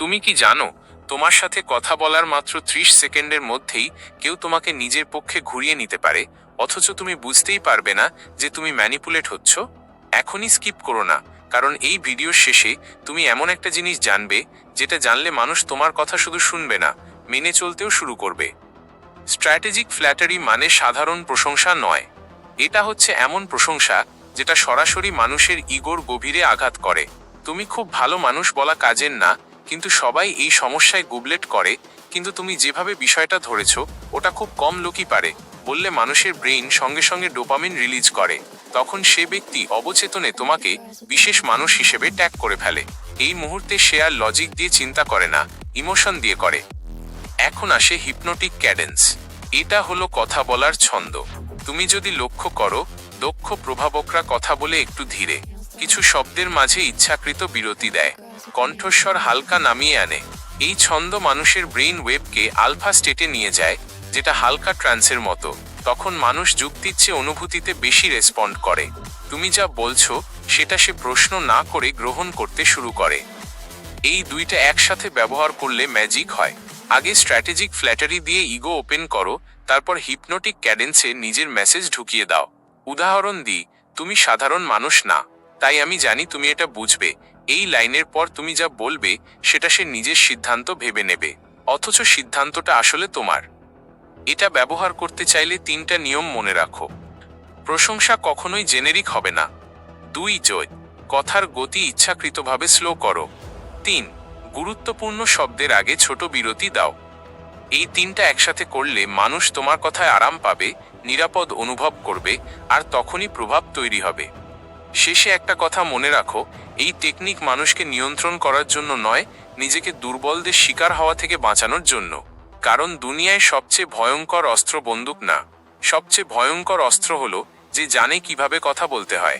তুমি কি জানো, তোমার সাথে কথা বলার মাত্র ত্রিশ সেকেন্ডের মধ্যেই কেউ তোমাকে নিজের পক্ষে ঘুরিয়ে নিতে পারে, অথচ তুমি বুঝতেই পারবে না যে তুমি ম্যানিপুলেট হচ্ছ? এখনই স্কিপ করো না, কারণ এই ভিডিওর শেষে তুমি এমন একটা জিনিস জানবে, যেটা জানলে মানুষ তোমার কথা শুধু শুনবে না, মেনে চলতেও শুরু করবে। স্ট্র্যাটেজিক ফ্ল্যাটারি মানে সাধারণ প্রশংসা নয়। এটা হচ্ছে এমন প্রশংসা, যেটা সরাসরি মানুষের ইগোর গভীরে আঘাত করে। তুমি খুব ভালো মানুষ বলা কাজের না কিন্তু সবাই এই সমস্যায় গুবলেট করে, কিন্তু তুমি যেভাবে বিষয়টা ধরেছ, ওটা খুব কম লোকই পারে, বললে মানুষের ব্রেইন সঙ্গে সঙ্গে ডোপামিন রিলিজ করে। তখন সে ব্যক্তি অবচেতনে তোমাকে বিশেষ মানুষ হিসেবে ট্যাগ করে ফেলে। এই মুহূর্তে সে আর লজিক দিয়ে চিন্তা করে না ইমোশন দিয়ে করে। এখন আসে হিপনোটিক ক্যাডেন্স এটা হলো কথা বলার ছন্দ। তুমি যদি লক্ষ্য করো, দক্ষ প্রভাবকরা কথা বলে একটু ধীরে। কিছু শব্দের মাঝে ইচ্ছাকৃত বিরতি দেয়। কণ্ঠস্বর হালকা নামিয়ে আনে। এই ছন্দ মানুষের ব্রেইন ওয়েবকে আলফা স্টেটে নিয়ে যায়, যেটা হালকা ট্রান্সের মতো। তখন মানুষ যুক্তির চেয়ে অনুভূতিতে বেশি রেসপন্ড করে। তুমি যা বলছো, সেটা সে প্রশ্ন না করে গ্রহণ করতে শুরু করে। এই দুইটা একসাথে ব্যবহার করলে ম্যাজিক হয়। আগে স্ট্র্যাটেজিক ফ্ল্যাটারি দিয়ে ইগো ওপেন করো, তারপর হিপনোটিক ক্যাডেন্সে নিজের মেসেজ ঢুকিয়ে দাও। উদাহরণ দিই, তুমি সাধারণ মানুষ না। তাই আমি জানি তুমি এটা বুঝবে। এই লাইনের পর তুমি যা বলবে, সেটা সে নিজের সিদ্ধান্ত ভেবে নেবে। অথচ সিদ্ধান্তটা আসলে তোমার। এটা ব্যবহার করতে চাইলে তিনটা নিয়ম মনে রাখো। প্রশংসা কখনোই জেনেরিক হবে না। দুই, জয়। কথার গতি ইচ্ছাকৃতভাবে স্লো করো। তিন, গুরুত্বপূর্ণ শব্দের আগে ছোট বিরতি দাও। এই তিনটা একসাথে করলে মানুষ তোমার কথায় আরাম পাবে, নিরাপদ অনুভব করবে, আর তখনই প্রভাব তৈরি হবে। শেষে একটা কথা মনে রাখো, এই টেকনিক মানুষকে নিয়ন্ত্রণ করার জন্য নয়, নিজেকে দুর্বলদের শিকার হওয়া থেকে বাঁচানোর জন্য। কারণ দুনিয়ায় সবচেয়ে ভয়ঙ্কর অস্ত্র বন্দুক না। সবচেয়ে ভয়ঙ্কর অস্ত্র হলো যে জানে কীভাবে কথা বলতে হয়।